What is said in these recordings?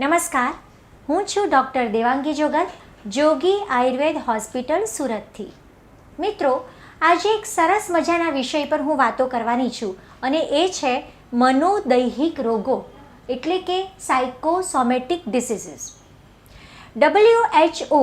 નમસ્કાર. હું છું ડૉક્ટર દેવાંગી જોગલ, જોગી આયુર્વેદ હોસ્પિટલ સુરતથી. મિત્રો, આજે એક સરસ મજાના વિષય પર હું વાતો કરવાની છું અને એ છે મનોદૈહિક રોગો, એટલે કે psychosomatic diseases WHO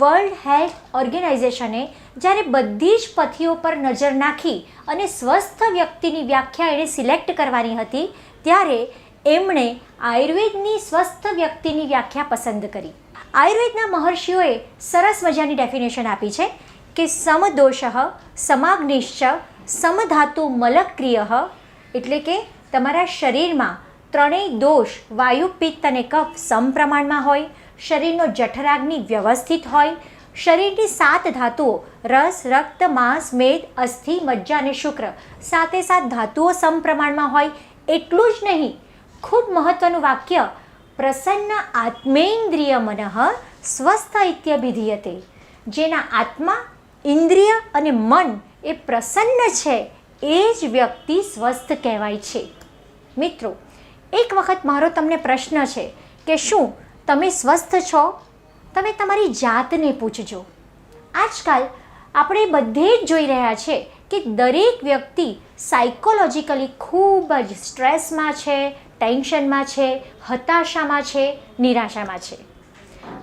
world health ઓર્ગેનાઇઝેશને જ્યારે બધી જ પથીઓ પર નજર નાખી અને સ્વસ્થ વ્યક્તિની વ્યાખ્યા એણે સિલેક્ટ કરવાની હતી, ત્યારે એમણે આયુર્વેદની સ્વસ્થ વ્યક્તિની વ્યાખ્યા પસંદ કરી. આયુર્વેદના મહર્ષિઓએ સરસ મજાની ડેફિનેશન આપી છે કે સમદોષ, સમાગ્નિશ્ચ, સમધાતુ મલક્રિય એટલે કે તમારા શરીરમાં ત્રણેય દોષ, વાયુ, પિત્ત અને કફ સમપ્રમાણમાં હોય, શરીરનો જઠરાગ્નિ વ્યવસ્થિત હોય, શરીરની સાત ધાતુઓ, રસ, રક્ત, માંસ, મેદ, અસ્થિ, મજ્જા અને શુક્ર સાતે સાત ધાતુઓ સમપ્રમાણમાં હોય, એટલું જ નહીં ખૂબ મહત્વનું વાક્ય, પ્રસન્ન આત્મેન્દ્રિય મનઃ સ્વસ્થ ઇત્યભિધીયતે. જેના આત્મા, ઇન્દ્રિય અને મન એ પ્રસન્ન છે, એ જ વ્યક્તિ સ્વસ્થ કહેવાય છે. મિત્રો, એક વખત મારો તમને પ્રશ્ન છે કે શું તમે સ્વસ્થ છો? તમે તમારી જાતને પૂછજો. આજકાલ આપણે બધે જ જોઈ રહ્યા છે કે દરેક વ્યક્તિ સાયકોલોજીકલી ખૂબ જ સ્ટ્રેસમાં છે ટેન્શનમાં છે, હતાશામાં છે, નિરાશામાં છે.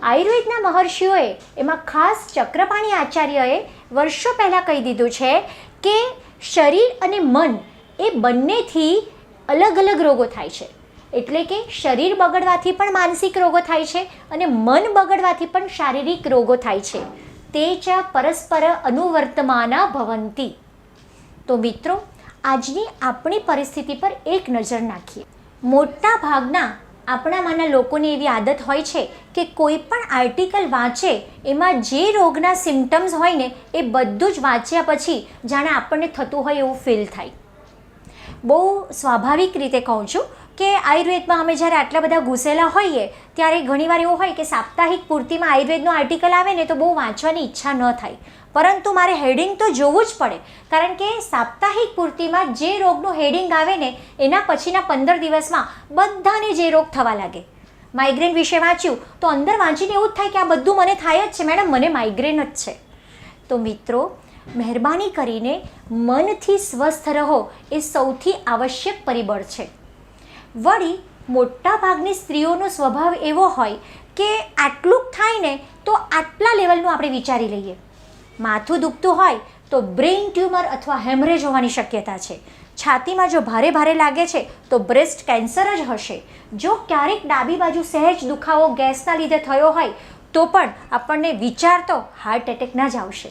આયુર્વેદના મહર્ષિઓએ એમાં ખાસ ચક્રપાણી આચાર્યએ વર્ષો પહેલાં કહી દીધું છે કે શરીર અને મન એ બંનેથી અલગ અલગ રોગો થાય છે. એટલે કે શરીર બગડવાથી પણ માનસિક રોગો થાય છે અને મન બગડવાથી પણ શારીરિક રોગો થાય છે. તે જ પરસ્પર અનુવર્તમાના ભવંતી. તો મિત્રો, આજની આપણી પરિસ્થિતિ પર એક નજર નાખીએ. મોટા ભાગના આપણામાંના લોકોની એવી આદત હોય છે કે કોઈ પણ આર્ટિકલ વાંચે, એમાં જે રોગના સિમ્ટમ્સ હોય ને, એ બધું જ વાંચ્યા પછી જાણે આપણને થતું હોય એવું ફીલ થાય. બહુ સ્વાભાવિક રીતે કહું છું કે આયુર્વેદમાં અમે જ્યારે આટલા બધા ઘૂસેલા હોઈએ, ત્યારે ઘણીવાર એવું હોય કે સાપ્તાહિક પૂર્તિમાં આયુર્વેદનો આર્ટિકલ આવે ને તો બહુ વાંચવાની ઈચ્છા ન થાય. પરંતુ મારે હેડિંગ તો જોવું જ પડે, કારણ કે સાપ્તાહિક પૂર્તિમાં જે રોગનું હેડિંગ આવે ને, એના પછીના પંદર દિવસમાં બધાને જે રોગ થવા લાગે. માઇગ્રેન વિશે વાંચ્યું, તો અંદર વાંચીને એવું જ થાય કે આ બધું મને થાય જ છે, મેડમ, મને માઇગ્રેન જ છે. તો મિત્રો, મહેરબાની કરીને મનથી સ્વસ્થ રહો, એ સૌથી આવશ્યક પરિબળ છે. વળી મોટાભાગની સ્ત્રીઓનો સ્વભાવ એવો હોય કે આટલું થાય ને તો આટલા લેવલનું આપણે વિચારી લઈએ. માથું દુખતું હોય તો બ્રેઇન ટ્યુમર અથવા હેમરેજ હોવાની શક્યતા છે. છાતીમાં જો ભારે ભારે લાગે છે તો બ્રેસ્ટ કેન્સર જ હશે. જો ક્યારેક ડાબી બાજુ સહેજ દુખાવો ગેસના લીધે થયો હોય તો પણ આપણને વિચાર તો હાર્ટ એટેકના જ આવશે.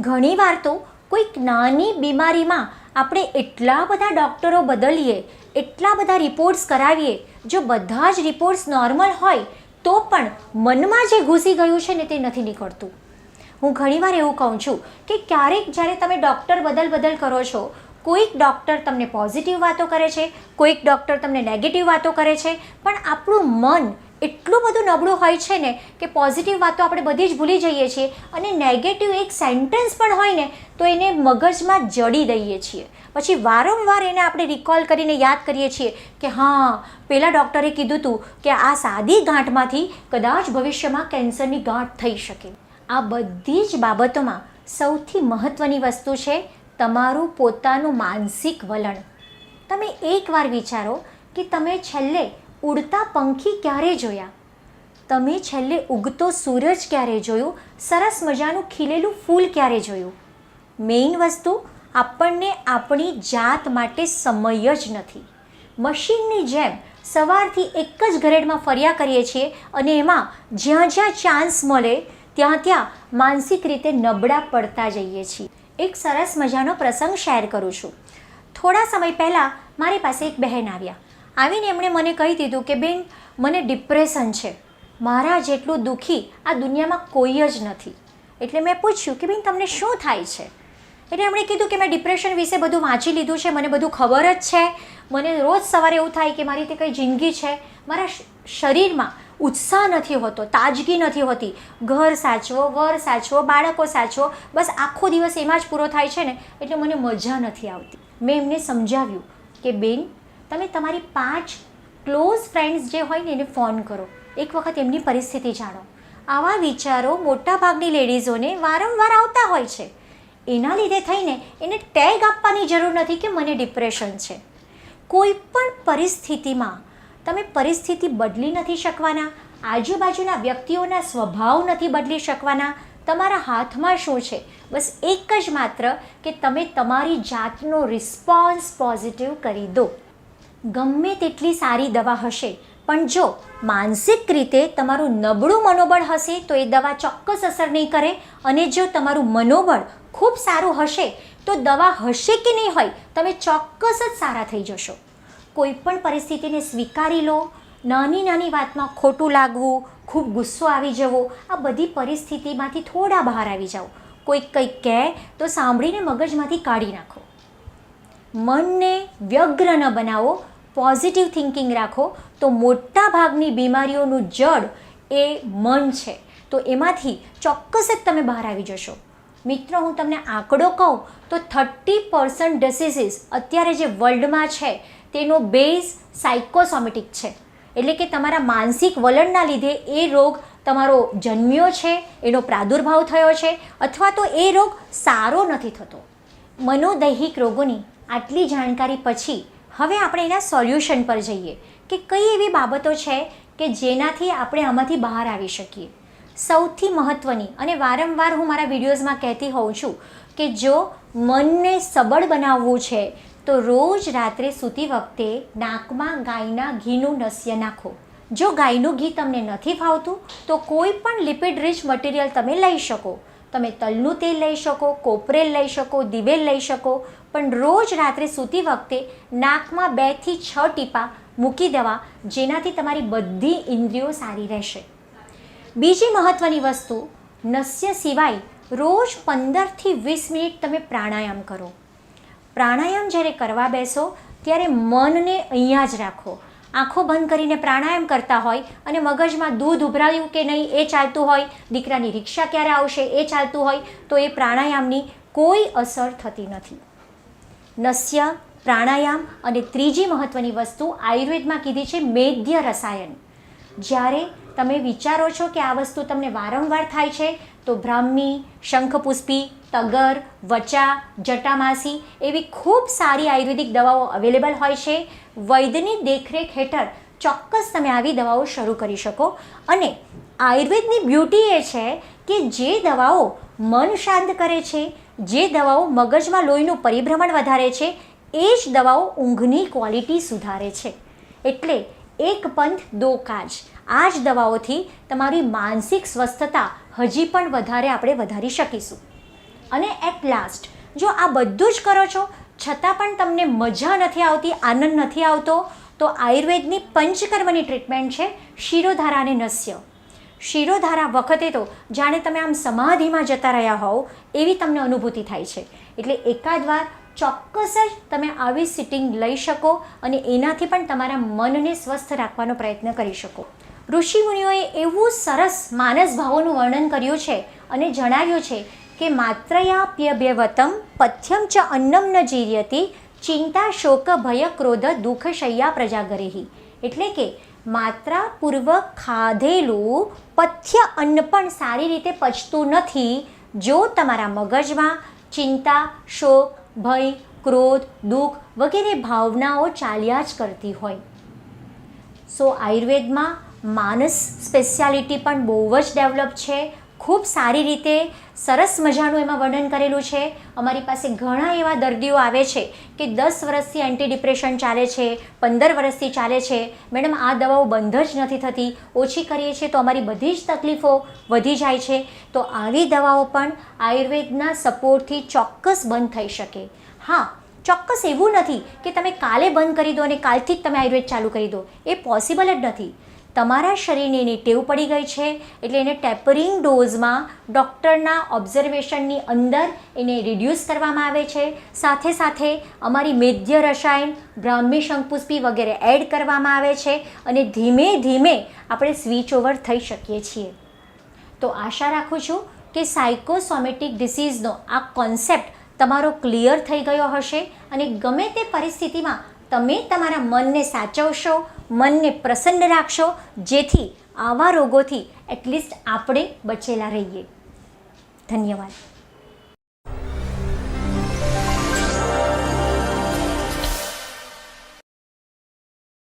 ઘણીવાર તો કોઈક નાની બીમારીમાં આપણે એટલા બધા ડૉક્ટરો બદલીએ એટલા બધા રિપોર્ટ્સ કરાવીએ, જો બધા જ રિપોર્ટ્સ નોર્મલ હોય, તો પણ મનમાં જે ઘૂસી ગયું છે ને તે નથી નીકળતું. હું ઘણીવાર એવું કહું છું કે ક્યારેક જ્યારે તમે ડૉક્ટર બદલ બદલ કરો છો, કોઈક ડૉક્ટર તમને પોઝિટિવ વાતો કરે છે, કોઈક ડૉક્ટર તમને નેગેટિવ વાતો કરે છે, પણ આપણું મન એટલું બધું નબળું હોય છે ને કે પોઝિટિવ વાતો આપણે બધી જ ભૂલી જઈએ છીએ અને નેગેટિવ એક સેન્ટેન્સ પણ હોય ને તો એને મગજમાં જડી દઈએ છીએ. પછી વારંવાર એને આપણે રિકોલ કરીને યાદ કરીએ છીએ કે હા, પેલા ડૉક્ટરે કીધું હતું કે આ સાદી ગાંઠમાંથી કદાચ ભવિષ્યમાં કેન્સરની ગાંઠ થઈ શકે. આ બધી જ બાબતોમાં સૌથી મહત્ત્વની વસ્તુ છે તમારું પોતાનું માનસિક વલણ. તમે એકવાર વિચારો કે તમે છેલ્લે ઉડતા પંખી ક્યારે જોયા? તમે છેલ્લે ઉગતો સૂરજ ક્યારે જોયું? સરસ મજાનું ખીલેલું ફૂલ ક્યારે જોયું? મેઇન વસ્તુ, આપણને આપણી જાત માટે સમય જ નથી. મશીનની જેમ સવારથી એક જ ઘરેડમાં ફર્યા કરીએ છીએ અને એમાં જ્યાં જ્યાં ચાન્સ મળે, ત્યાં ત્યાં માનસિક રીતે નબળા પડતા જઈએ છીએ. એક સરસ મજાનો પ્રસંગ શેર કરું છું. થોડા સમય પહેલાં મારી પાસે એક બહેન આવ્યા. આવીને એમણે મને કહી દીધું કે, બેન, મને ડિપ્રેશન છે. મારા જેટલું દુઃખી આ દુનિયામાં કોઈ જ નથી. એટલે મેં પૂછ્યું કે, બેન, તમને શું થાય છે? એટલે એમણે કીધું કે, મેં ડિપ્રેશન વિશે બધું વાંચી લીધું છે. મને બધું ખબર જ છે. મને રોજ સવારે એવું થાય કે, મારી તે કંઈ જિંદગી છે. મારા શરીરમાં ઉત્સાહ નથી હોતો, તાજગી નથી હોતી. ઘર સાચવો, વર સાચવો, બાળકો સાચવો, બસ આખો દિવસ એમાં જ પૂરો થાય છે ને, એટલે મને મજા નથી આવતી. મેં એમને સમજાવ્યું કે, બેન તમે તમારી પાંચ ક્લોઝ ફ્રેન્ડ્સ જે હોય ને એને ફોન કરો. એક વખત એમની પરિસ્થિતિ જાણો. આવા વિચારો મોટાભાગની લેડીઝોને વારંવાર આવતા હોય છે. એના લીધે થઈને એને ટેગ આપવાની જરૂર નથી કે મને ડિપ્રેશન છે. કોઈ પણ પરિસ્થિતિમાં તમે પરિસ્થિતિ બદલી નથી શકવાના, આજુબાજુના વ્યક્તિઓના સ્વભાવ નથી બદલી શકવાના, તમારા હાથમાં શું છે? બસ એક જ માત્ર કે તમે તમારી જાતનો રિસ્પોન્સ પોઝિટિવ કરી દો. ગમે તેટલી સારી દવા હશે, પણ જો માનસિક રીતે તમારું નબળું મનોબળ હશે, તો એ દવા ચોક્કસ અસર નહીં કરે અને જો તમારું મનોબળ ખૂબ સારું હશે, તો દવા હશે કે નહીં હોય, તમે ચોક્કસ જ સારા થઈ જશો. કોઈ પણ પરિસ્થિતિને સ્વીકારી લો, નાની નાની વાતમાં ખોટું લાગવું, ખૂબ ગુસ્સો આવી જવો, આ બધી પરિસ્થિતિમાંથી થોડા બહાર આવી જાઓ. કોઈક કંઈક કહે, તો સાંભળીને મગજમાંથી કાઢી નાખો. મનને વ્યગ્ર ન બનાવો પોઝિટિવ થિંકિંગ રાખો, તો મોટા ભાગની બીમારીઓનું જડ એ મન છે. તો એમાંથી ચોક્કસ જ તમે બહાર આવી જશો. મિત્રો, હું તમને આંકડો કહું, તો થર્ટી પર્સન્ટ ડિસીઝીસ અત્યારે જે વર્લ્ડમાં છે, તેનો બેઝ સાયકોસોમેટિક છે. એટલે કે તમારા માનસિક વલણના લીધે એ રોગ તમારો જન્મ્યો છે, એનો પ્રાદુર્ભાવ થયો છે, અથવા તો એ રોગ સારો નથી થતો. મનોદૈહિક રોગોની આટલી જાણકારી પછી હવે આપણે એના સોલ્યુશન પર જઈએ કે કઈ એવી બાબતો છે કે જેનાથી આપણે આમાંથી બહાર આવી શકીએ. સૌથી મહત્ત્વની અને વારંવાર હું મારા વિડીયોઝમાં કહેતી હોઉં છું કે જો મનને સબળ બનાવવું છે, તો રોજ રાત્રે સૂતી વખતે નાકમાં ગાયના ઘીનું નસ્ય નાખો. જો ગાયનું ઘી તમને નથી ફાવતું, તો કોઈ પણ લિપિડ રિચ મટીરિયલ તમે લઈ શકો. તમે તલનું તેલ લઈ શકો, કોપરેલ લઈ શકો, દિવેલ લઈ શકો, પણ રોજ રાત્રે સૂતી વખતે નાકમાં બેથી છ ટીપા મૂકી દેવા, જેનાથી તમારી બધી ઇન્દ્રિયો સારી રહેશે. બીજી મહત્ત્વની વસ્તુ, નસ્ય સિવાય રોજ પંદરથી વીસ મિનિટ તમે પ્રાણાયામ કરો. પ્રાણાયામ જ્યારે કરવા બેસો, ત્યારે મનને અહીંયા જ રાખો. આંખો બંધ કરીને પ્રાણાયામ કરતા હોય અને મગજમાં દૂધ ઉભરાયું કે નહીં એ ચાલતું હોય, દીકરાની રિક્ષા ક્યારે આવશે એ ચાલતું હોય, તો એ પ્રાણાયામની કોઈ અસર થતી નથી. નસ્ય, પ્રાણાયામ અને ત્રીજી મહત્ત્વની વસ્તુ આયુર્વેદમાં કીધી છે મેદ્ય રસાયણ. જ્યારે તમે વિચારો છો કે આ વસ્તુ તમને વારંવાર થાય છે, તો બ્રાહ્મી, શંખપુષ્પી, તગર, વચા, જટામાસી એવી ખૂબ સારી આયુર્વેદિક દવાઓ અવેલેબલ હોય છે. વૈદ્યની દેખરેખ હેઠળ ચોક્કસ તમે આવી દવાઓ શરૂ કરી શકો. અને આયુર્વેદની બ્યુટી એ છે કે જે દવાઓ મન શાંત કરે છે, જે દવાઓ મગજમાં લોહીનું પરિભ્રમણ વધારે છે, એ જ દવાઓ ઊંઘની ક્વોલિટી સુધારે છે. એટલે એક પંથ દો કાજ આ જ દવાઓથી તમારી માનસિક સ્વસ્થતા હજી પણ વધારે આપણે વધારી શકીશું. અને એટ લાસ્ટ જો આ બધું જ કરો છો, છતાં પણ તમને મજા નથી આવતી, આનંદ નથી આવતો, તો આયુર્વેદની પંચકર્મની ટ્રીટમેન્ટ છે શિરોધારાને નસ્ય. શિરોધારા વખતે તો જાણે તમે આમ સમાધિમાં જતા રહ્યા હોવ, એવી તમને અનુભૂતિ થાય છે. એટલે એકાદ વાર ચોક્કસ જ તમે આવી સિટિંગ લઈ શકો અને એનાથી પણ તમારા મનને સ્વસ્થ રાખવાનો પ્રયત્ન કરી શકો. ઋષિમુનિઓએ એવું સરસ માનસ ભાવોનું વર્ણન કર્યું છે અને જણાવ્યું છે કે માત્રયા માત્રયાપ્યભ્યવતમ પથ્યમ ચ અન્નમ ન જીર્યતી ચિંતા શોક ભય ક્રોધ દુઃખ શૈયા પ્રજાગરેહી. એટલે કે માત્રાપૂર્વક ખાધેલું પથ્ય અન્ન પણ સારી રીતે પચતું નથી જો તમારા મગજમાં ચિંતા, શોક ભય, ક્રોધ, દુઃખ વગેરે ભાવનાઓ ચાલ્યા જ કરતી હોય. સો આયુર્વેદમાં માનસ સ્પેશિયાલિટી પણ બહુ જ ડેવલપ છે. ખૂબ સારી રીતે સરસ મજાનું એમાં વર્ણન કરેલું છે. અમારી પાસે ઘણા એવા દર્દીઓ આવે છે કે દસ વર્ષથી એન્ટી ડિપ્રેશન ચાલે છે, પંદર વર્ષથી ચાલે છે. મેડમ, આ દવાઓ બંધ જ નથી થતી. ઓછી કરીએ છીએ તો અમારી બધી જ તકલીફો વધી જાય છે. તો આવી દવાઓ પણ આયુર્વેદના સપોર્ટથી ચોક્કસ બંધ થઈ શકે. હા, ચોક્કસ એવું નથી કે તમે કાલે બંધ કરી દો અને કાલથી જ તમે આયુર્વેદ ચાલુ કરી દો. એ પોસિબલ જ નથી. તમારા શરીરને એની ટેવ પડી ગઈ છે એટલે એને ટેપરિંગ ડોઝમાં ડૉક્ટરના ઓબ્ઝર્વેશનની અંદર એને રિડ્યુસ કરવામાં આવે છે. સાથે સાથે અમારી મેધ્ય રસાયણ, બ્રાહ્મી શંકપુષ્પી વગેરે એડ કરવામાં આવે છે અને ધીમે ધીમે આપણે સ્વિચ ઓવર થઈ શકીએ છીએ. તો આશા રાખું છું કે સાયકોસોમેટિક ડિસીઝનો આ કોન્સેપ્ટ તમારો ક્લિયર થઈ ગયો હશે અને ગમે તે પરિસ્થિતિમાં તમે તમારા મનને સાચવશો મનને પ્રસન્ન રાખશો જેથી આવા રોગોથી એટલીસ્ટ આપણે બચેલા રહીએ. ધન્યવાદ.